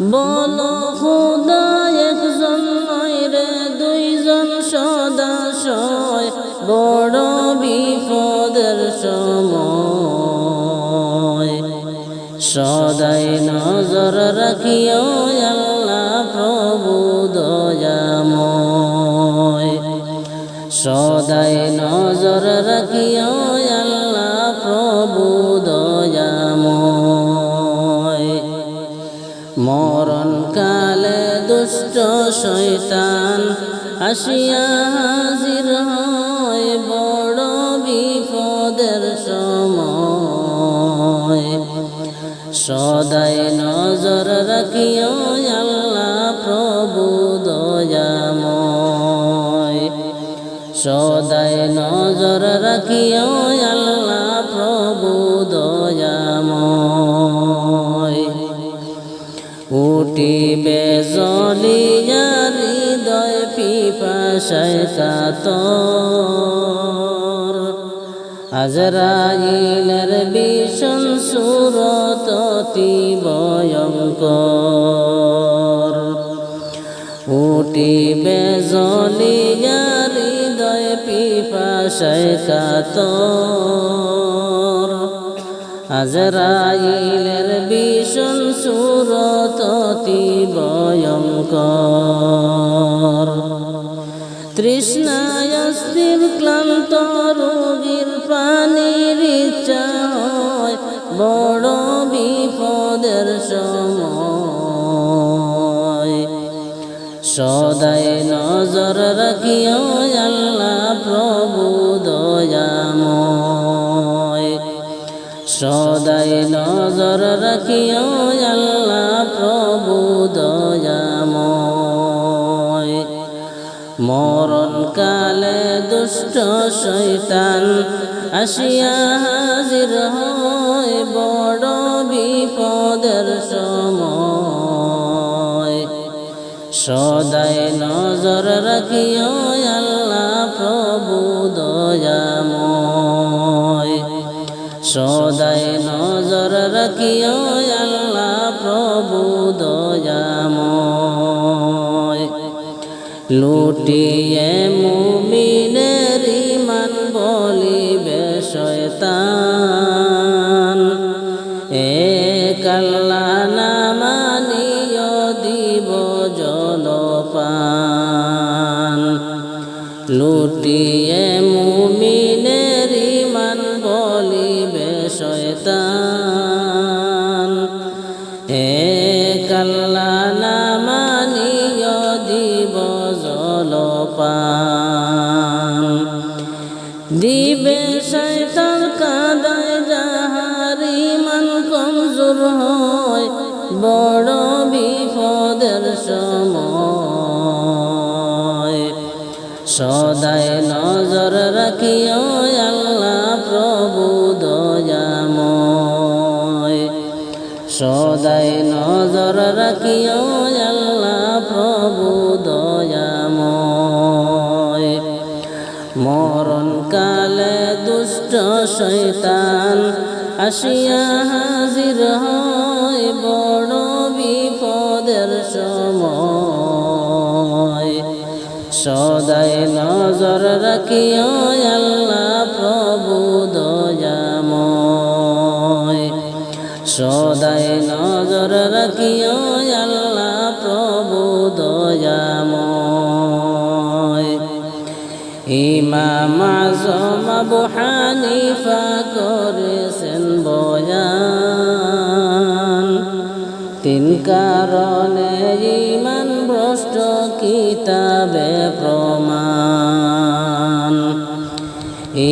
বলো খুদা একজন রে, দুইজন সদাশয় বড় বিপদের সময়। সদাই নজর রাখিও আল্লাহ প্রভু দয়াময়। সদাই নজর রাখিও শয়তান, আসিয়া হাজির হয় বড় বিপদের সময়। সদাই নজর রাখিও আল্লাহ প্রভু দয়াময়। সদাই নজর রাখিও কাতর আজরাইলের ভীষণ সুরত ভয়ঙ্কর। উঠিবে জলিয়া হৃদয় পিপাসায় কাতর আজরাইলের ভীষণ সুরত ভয়ঙ্কর। তৃষ্ণায় অস্থির ক্লান্ত রোগীর পানির ইচ্ছা হয়, বড় বিপদের সময়। সদাই নজর রাখিও আল্লাহ প্রভু দয়াময়। সদাই নজর রাখিও মরণ কালে দুষ্ট শৈতান আসিয়া হাজির হয় বড় বিপদের সময়। সদাই নজর রাখিও আল্লাহ প্রভু দয়াময়। সদাই নজর রাখিও লুটিয়ে মুমিনের হয়। বড় বিপদের সময়। সদাই নজর রাখিও আল্লাহ প্রভু দয়াময়। সদাই নজর রাখিও আল্লাহ প্রভু দয়াময়। মরণ কালে দুষ্ট শৈতান আসিয়া হয় বড় বিপদের সময়। সদাই নজর রাখিও আল্লাহ প্রভু দয়াময়। সদাই নজর রাখিও আল্লাহ প্রভু দয়াময়। ইমাম আজম আবু হানিফা করেছেন কারণে ইমান ভ্রষ্ট কিতাবে প্রমাণ।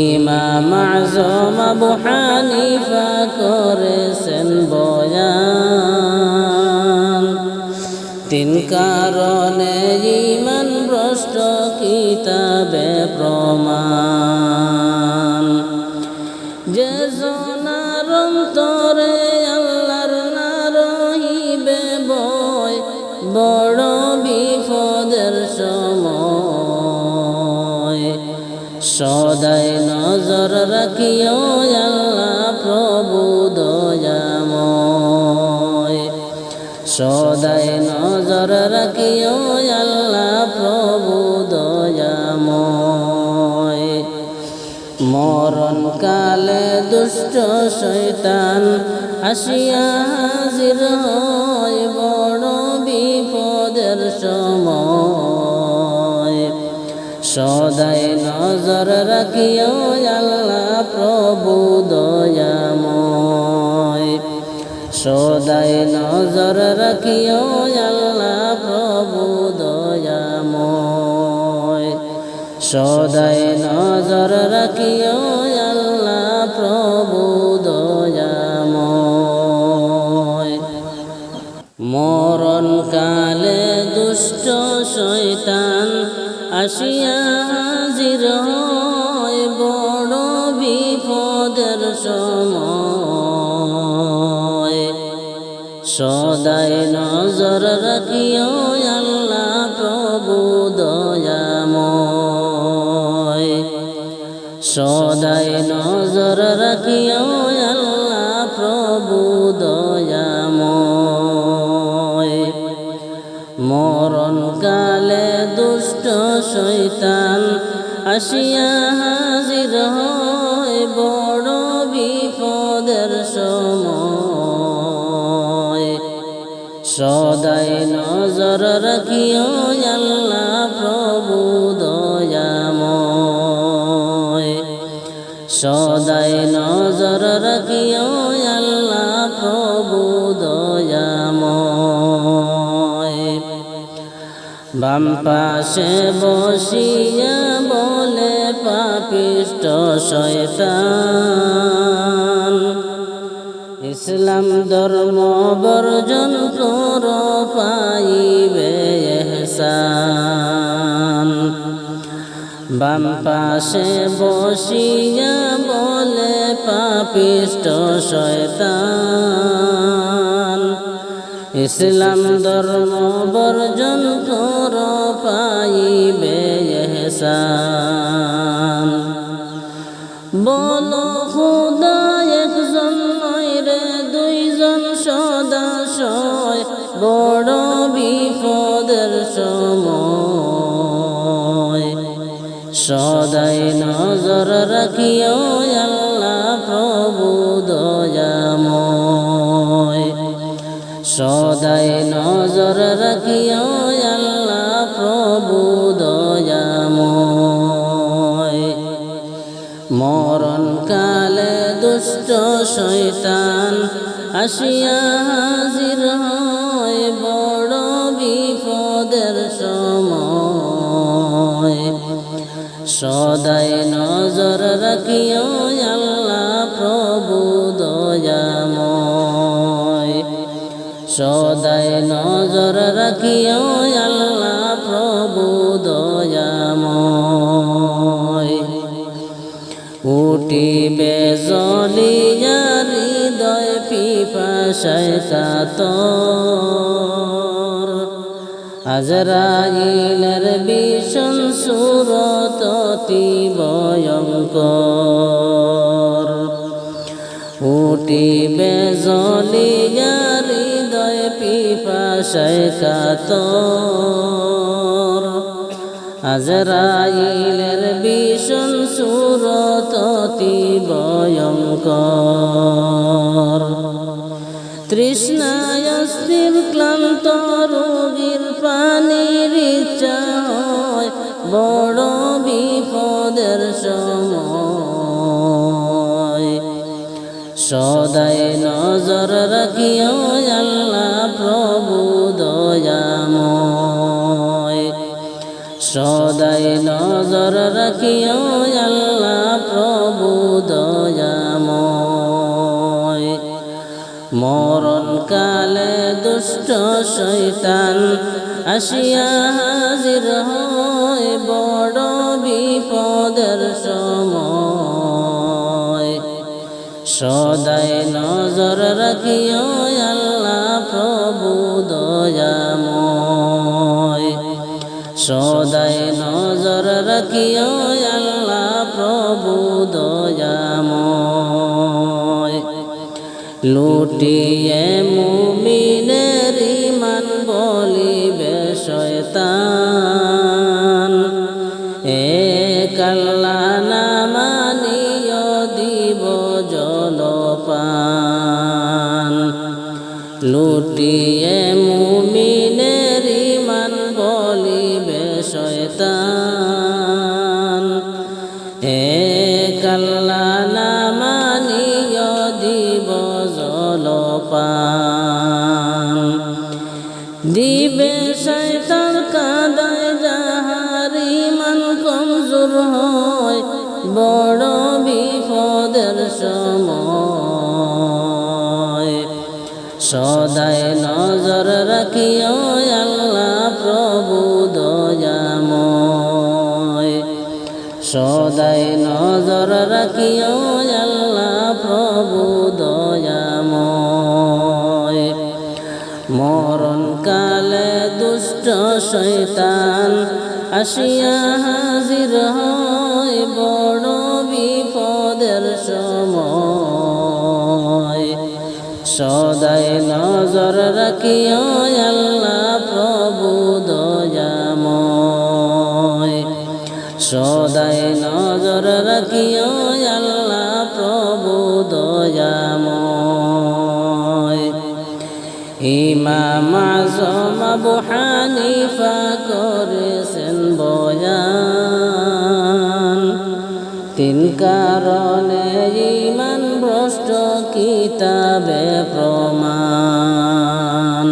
ইমাম আজম আবু হানিফা করেছেন বয়ান, তিন কারণে ইমান ভ্রষ্ট কিতাবে প্রমাণ। কালে দুষ্ট শৈতান আসিয়া হাজির হয় বড় বিপদের সময়। সদাই নজর রাখিও প্রভু দয়াময়। সদাই নজর রাখিও প্রভু দয়াময়। সদাই নজর রাখিও আসিয়া শৈতান আসিয়া হাজির হয় বড় বিপদের সময়। সদাই নজর রাখিও আল্লাহ প্রভু দয়াময়। সদাই বাম পাশে বসিয়া বলে পাপিষ্ট শয়তান। ইসলাম ধর্ম বর্জন কর পাইবে এহসান। বাম পাশে বসিয়া বলে পাপিষ্ট শয়তান। ইসলাম ধর্ম বর্জন কর পাইবে এহসান বলো খুদা একজন রে, দুইজন সদাশয় বড় বিপদের সময়। সদাই নজর রাখিও আল্লাহ প্রভু দয়াময়। সদাই নজর রাখিও শৈতান আসিয়া হাজির হয় বড় বিপদের সময়। সদাই নজর রাখিও আল্লাহ প্রভু দয়াময়। সদাই নজর রাখিও আল্লাহ প্রভু দয়াময়। উঠিবে পিপাসায় কাতর আজরাইলের ভীষণ সুরত ভয়ঙ্কর। উঠিবে জলিয়া হৃদয় পিপাসায় কাতর আজরাইলের ভীষণ সুরত ভয়ঙ্কর। তৃষ্ণায় স্থির ক্লান্ত রোগীর পানির ইচ্ছা হয়, বড় বিপদের সময়। সদাই নজর রাখিও আল্লাহ প্রভু দয়াময়। সদাই নজর রাখিও দুষ্ট শৈতান আসিয়া হাজির হয় বড় বিপদের সময়। সদাই নজর রাখিও আল্লাহ প্রভু দয়াময়। সদাই নজর রাখিও আল্লাহ প্রভু দয়াময়। লুটিয়ে রাখিও আল্লাহ প্রভু দয়াময়? সদায় নজর রাখিও আল্লাহ প্রভু দয়াময়। মরণ কালে দুষ্ট শৈতান আসিয়া হাজির হয় সদায় নজর রাখিও আল্লাহ প্রভু দয়াময়। সদায় নজর রাখিও আল্লাহ প্রভু দয়াময়। ইমাম আজম আবু হানিফা করেছেন বয়ান। তিন কারণে কিতাবে প্রমাণ।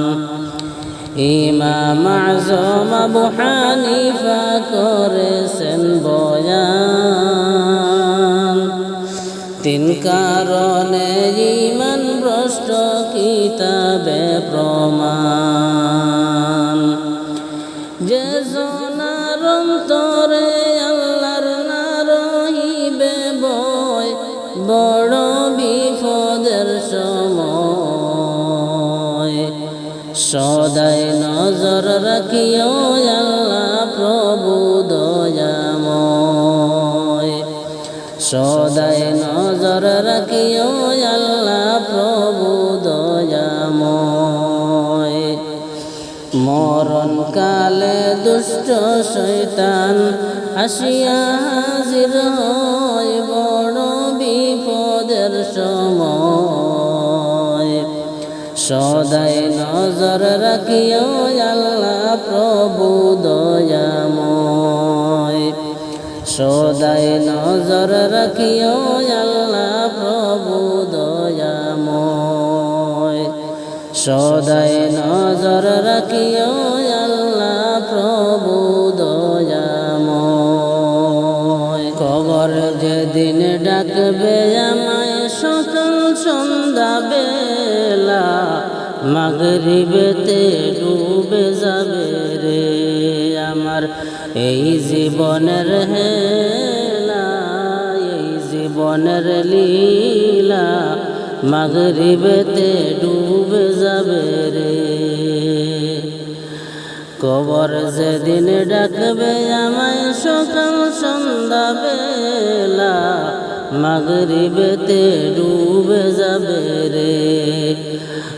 ইমাম আজম আবু হানিফা করেছেন বয়ান। তিন কারণে ইমান ভ্রষ্ট কিতাবে প্রমাণ। নজর রাখিও আল্লাহ প্রভু দয়াময়। সদায় নজর রাখিও আল্লাহ প্রভু দয়াময়। মরণ কালে দুষ্ট শৈতান আসিয়া হাজির হয়। সদায় নজর রাখিও আল্লাহ প্রভু দয়াময়। সদায় নজর রাখিও আল্লাহ প্রভু দয়াময়। সদায় নজর রাখিও আল্লাহ প্রভু দয়াময়। কবর যেদিন ডাকবে আমায় মাগরিবেতে ডুবে যাবে রে আমার। এই জীবনের হেলা, এই জীবনের লীলা মাগরিবেতে ডুবে যাবে রে। কবর যেদিন ডাকবে আমায় সকাল সন্ধ্যা বেলা, মাগরিবেতে ডুবে যাবে রে।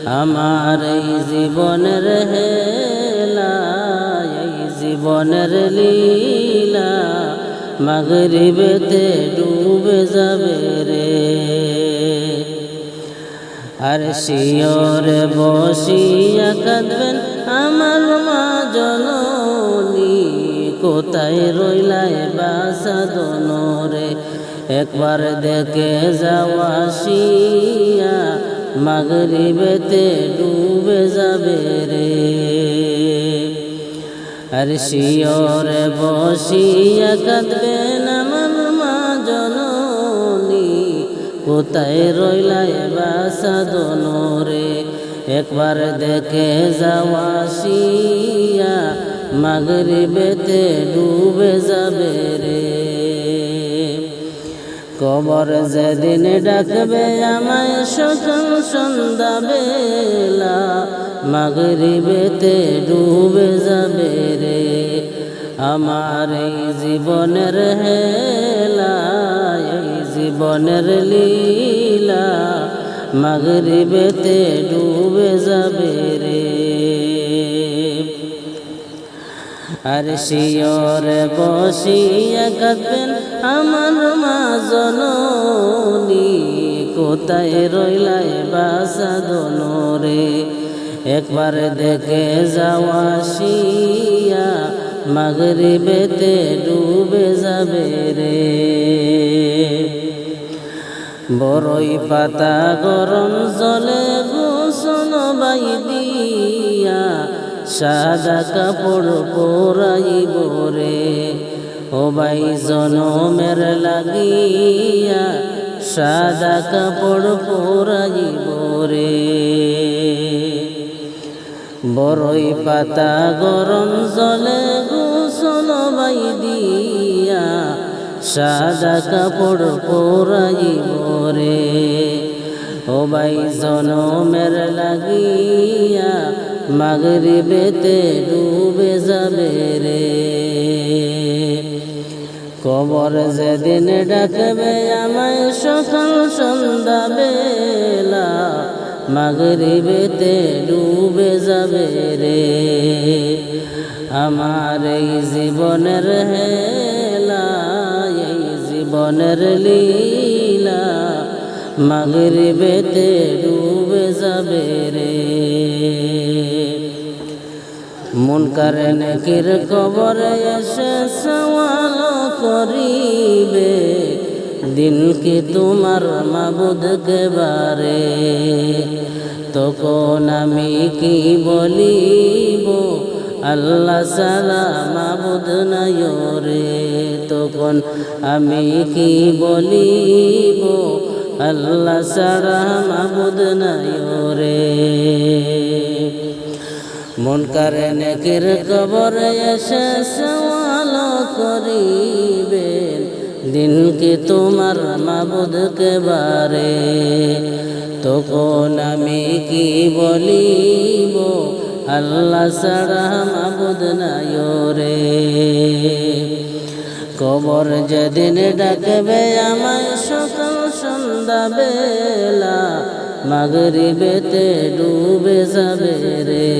আমার এই জীবনের হেলা, এই জীবনের লীলা, মাগরিবেতে ডুবে যাবে রে। আর শিওরে বসিয়া কাঁদবেন আমার মা জননী, কোথায় রইলায় বাসা দনরে? একবার দেখে যাওয়া শিয়া মাগরিবেতে ডুবে যাবে রে। আর শিওরে বসিয়া কাঁদবেন আমার মা জননী। কোথায় রইলায় বাসা দনরে? একবার দেখে যাওয়া শিয়া মাগরিবেতে ডুবে যাবে রে। কবর যেদিন ডাকবে, আমায় সকাল সন্ধ্যা বেলা মাগরিবেতে ডুবে যাবে রে। আমার এই জীবনের হেলা, এই জীবনের লীলা মাগরিবেতে ডুবে যাবে রে। আর শিয়রে বসিয়া কাঁদবেন আমার জননী, কোথায় রইলায় বাসা দনরে একবার দেখে যাওয়া শিয়া মাগরিবেতে ডুবে যাবে রে। বড়ই পাতা গরম জলে গোসল বাই দিয়া, সাদা কাপড় পরাইব রে। ও বাই জনমের লাগিয়া সাদা কাপড় পরাইব রে। বড়ই পাতা গরম জলে গোসল বাই দিয়া সাদা কাপড় পরাইব রে। ও বাই জনমের লাগিয়া মাগরিবেতে ডুবে যাবে রে। কবর যেদিন ডাকবে আমায় সকাল সন্ধ্যা বেলা, মাগরিবেতে ডুবে যাবে রে। আমার এই জীবনের হেলা, এই জীবনের লীলা, মাগরিবেতে ডুবে যাবে রে। মন কারে নেকির কবরে এসে সওয়াল করিবে, দিন কি তোমার মাবুদ কে বারে? তখন আমি কি বলিব, আল্লাহ সালা মাবুদ নাই রে তখন আমি কি বলিব, আল্লাহ সারা মাবুদ নাই রে মন কারে কবরে এসে সওয়াল করিবেন দিন কি তোমার মাবুদ কে বারে, তখন আমি কি বলিব, আল্লাহ সারা মাবুদ নাই রে কবর যেদিন ডাকবে আমায় সকাল সন্ধ্যা বেলা, মাগরিবেতে ডুবে যাবে রে।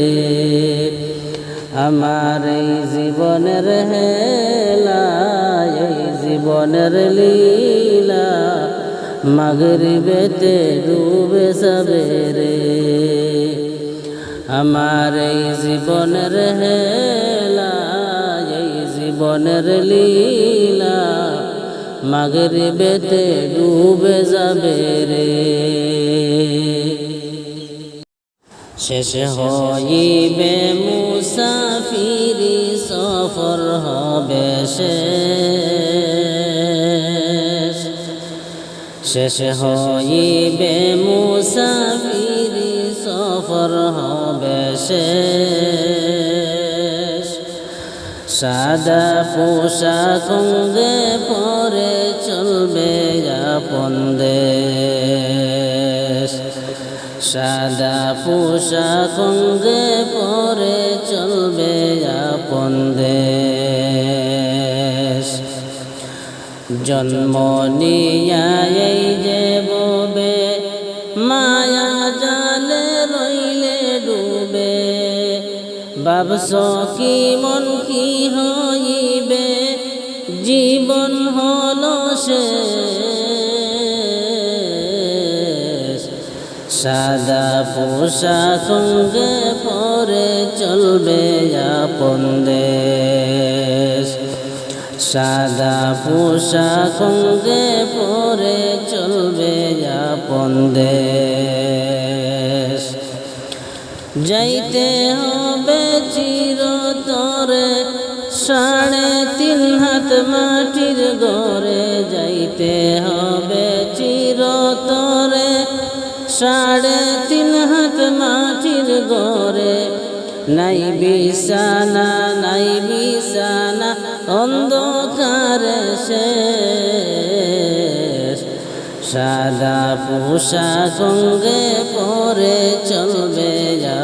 আমার এই জীবনের হেলা জীবনের লীলা মাগরিবেতে ডুবে যাবে রে। আমার এই জীবনের হেলা, এই জীবনের লীলা মাগরিবেতে ডুবে যাবে রে। শেষ হইবে মুসাফিরি, সফর হবে শেষ। শেষ হইবে মুসাফিরি সফর হবে শেষ। সাদা পোশাক অঙ্গে পরে চলবে আপন দেশ। সাদা পোশাক অঙ্গে পরে চলবে আপন দেশ। জন্ম নিয়া এই যে ববে, মায়া জালে রইলে ডুবে। বাবস কি মন কি হইবে, জীবন হল সে সাদা পোশাক পরে চলবে আপন দেশ। সাদা পোশাক সঙ্গে পরে চলবে আপন দেশ। যাইতে হবে চিরতরে, সাড়ে তিন হাত মাটির গড়ে। যাইতে হবে চিরতরে, সাড়ে তিন হাত মাটির গড়ে। নাই বিছানা নাই বিছানা শেষ। সাদা পোশাক সঙ্গে পরে চলবে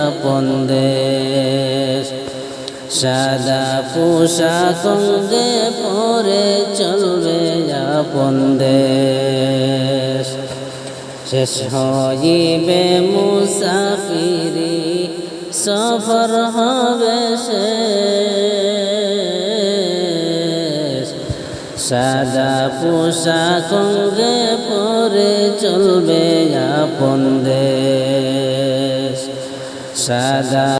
আপন দেশ। সাদা পোশাক সঙ্গে পরে চলবে আপন দেশ। শেষ হইবে মুসাফিরি, সফর হবে শেষ। সাদা পোশাক সঙ্গে পরে চলবে আপন দেশ। সাদা